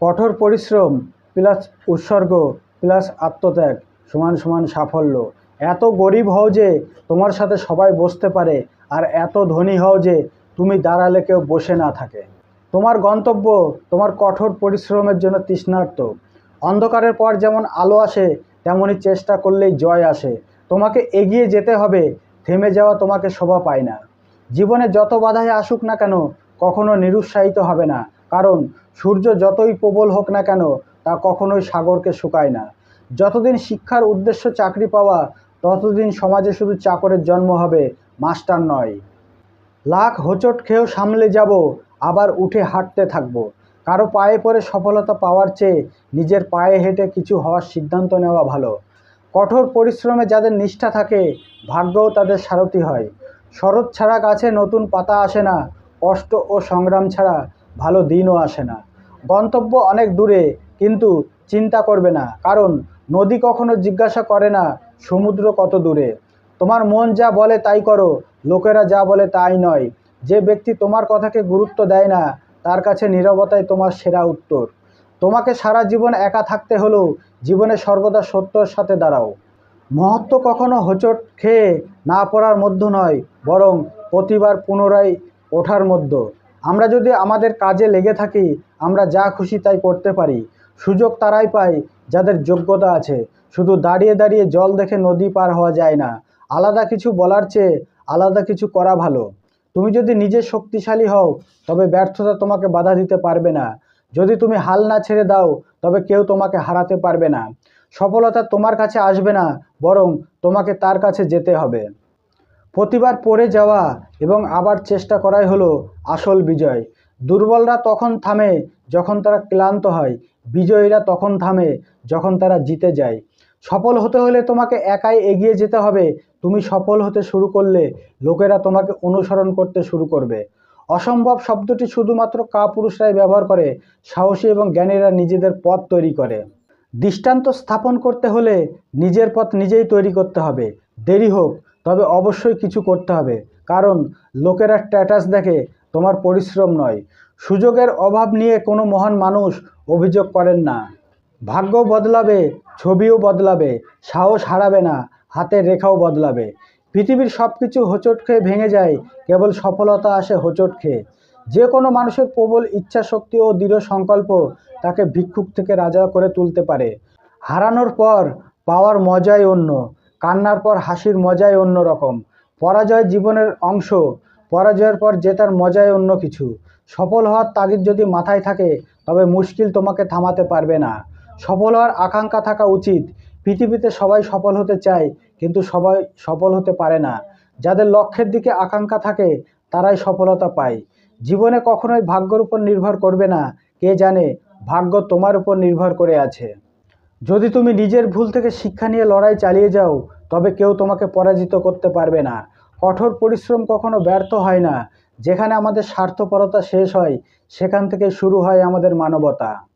কঠোর পরিশ্রম প্লাস উৎসর্গ প্লাস আত্মত্যাগ সমান সমান সাফল্য। এত গরিব হও যে তোমার সাথে সবাই বসতে পারে আর এত ধনী হও যে তুমি দাঁড়ালে কেউ বসে না থাকে। তোমার গন্তব্য তোমার কঠোর পরিশ্রমের জন্য তৃষ্ণার্ত। অন্ধকারের পর যেমন আলো আসে তেমনই চেষ্টা করলেই জয় আসে। তোমাকে এগিয়ে যেতে হবে, থেমে যাওয়া তোমাকে শোভা পায় না। জীবনে যত বাধাই আসুক না কেন, কখনো নিরুৎসাহিত হবে না। কারণ সূর্য যতই প্রবল হোক না কেন তা কখনোই সাগরকে শুকায় না। যতদিন শিক্ষার উদ্দেশ্য চাকরি পাওয়া, ততদিন সমাজে শুধু চাকরের জন্ম হবে, মাস্টার নয়। লাখ হোঁচট খেয়েও সামলে যাব, আবার উঠে হাঁটতে থাকব। কারও পায়ে পরে সফলতা পাওয়ার চেয়ে নিজের পায়ে হেঁটে কিছু হওয়ার সিদ্ধান্ত নেওয়া ভালো। কঠোর পরিশ্রমে যাদের নিষ্ঠা থাকে, ভাগ্যও তাদের সারথি হয়। শরৎ ছাড়া গাছে নতুন পাতা আসে না, কষ্ট ও সংগ্রাম ছাড়া ভালো দিনও আসে না। গন্তব্য অনেক দূরে, কিন্তু চিন্তা করবে না, কারণ নদী কখনো জিজ্ঞাসা করে না সমুদ্র কত দূরে। তোমার মন যা বলে তাই করো, লোকেরা যা বলে তাই নয়। যে ব্যক্তি তোমার কথাকে গুরুত্ব দেয় না, তার কাছে নীরবতাই তোমার সেরা উত্তর। তোমাকে সারা জীবন একা থাকতে হলেও জীবনে সর্বদা সত্যর সাথে দাঁড়াও। মহত্ব কখনো হোঁচট খেয়ে না পড়ার মধ্য নয়, বরং প্রতিবার পুনরায় ওঠার মধ্য। আমরা যদি আমাদের কাজে লেগে থাকি, আমরা যা খুশি তাই করতে পারি। সুযোগ তারাই পায় যাদের যোগ্যতা আছে। শুধু দাঁড়িয়ে দাঁড়িয়ে জল দেখে নদী পার হওয়া যায় না। আলাদা কিছু বলার চেয়ে আলাদা কিছু করা ভালো। তুমি যদি নিজে শক্তিশালী হও, তবে ব্যর্থতা তোমাকে বাধা দিতে পারবে না। যদি তুমি হাল না ছেড়ে দাও, তবে কেউ তোমাকে হারাতে পারবে না। সফলতা তোমার কাছে আসবে না, বরং তোমাকে তার কাছে যেতে হবে। প্রতিবার পড়ে যাওয়া এবং আবার চেষ্টা করাই হলো আসল বিজয়। দুর্বলরা তখন থামে যখন তারা ক্লান্ত হয়, বিজয়ীরা তখন থামে যখন তারা জিতে যায়। সফল হতে হলে তোমাকে একাই এগিয়ে যেতে হবে। তুমি সফল হতে শুরু করলে লোকেরা তোমাকে অনুসরণ করতে শুরু করবে। অসম্ভব শব্দটি শুধুমাত্র কাপুরুষরাই ব্যবহার করে, সাহসী এবং জ্ঞানীরা নিজেদের পথ তৈরি করে। দৃষ্টান্ত স্থাপন করতে হলে নিজের পথ নিজেই তৈরি করতে হবে। দেরি হোক তবে অবশ্যই কিছু করতে হবে। কারণ লোকেরা স্ট্যাটাস দেখে তোমার পরিশ্রম নয়। সুযোগের অভাব নিয়ে কোনো মহান মানুষ অভিযোগ করেন না। ভাগ্য বদলাবে, ছবিও বদলাবে, সাহস হারাবে না, হাতের রেখাও বদলাবে। পৃথিবীর সব কিছু হোঁচট খেয়ে ভেঙে যায়, কেবল সফলতা আসে হোঁচট খেয়ে। যে কোনো মানুষের প্রবল ইচ্ছা শক্তি ও দৃঢ় সংকল্প তাকে ভিক্ষুক থেকে রাজা করে তুলতে পারে। হারানোর পর পাওয়ার মজাই অন্য। কান্নার পর হাসির মজাই অন্য রকম। পরাজয় জীবনের অংশ, পরাজয়ের পর জেতার মজাই অন্য কিছু। সফল হওয়ার তাগিদ যদি মাথায় থাকে, তবে মুশকিল তোমাকে থামাতে পারবে না। সফল হওয়ার আকাঙ্ক্ষা থাকা উচিত। পৃথিবীতে সবাই সফল হতে চায়, কিন্তু সবাই সফল হতে পারে না। যাদের লক্ষ্যের দিকে আকাঙ্ক্ষা থাকে, তারাই সফলতা পায়। জীবনে কখনোই ভাগ্যের উপর নির্ভর করবে না। কে জানে, ভাগ্য তোমার উপর নির্ভর করে আছে। যদি তুমি নিজের ভুল থেকে শিক্ষা নিয়ে লড়াই চালিয়ে যাও, তবে কেউ তোমাকে পরাজিত করতে পারবে না। কঠোর পরিশ্রম কখনো ব্যর্থ হয় না। যেখানে আমাদের স্বার্থপরতা শেষ হয়, সেখান থেকে শুরু হয় আমাদের মানবতা।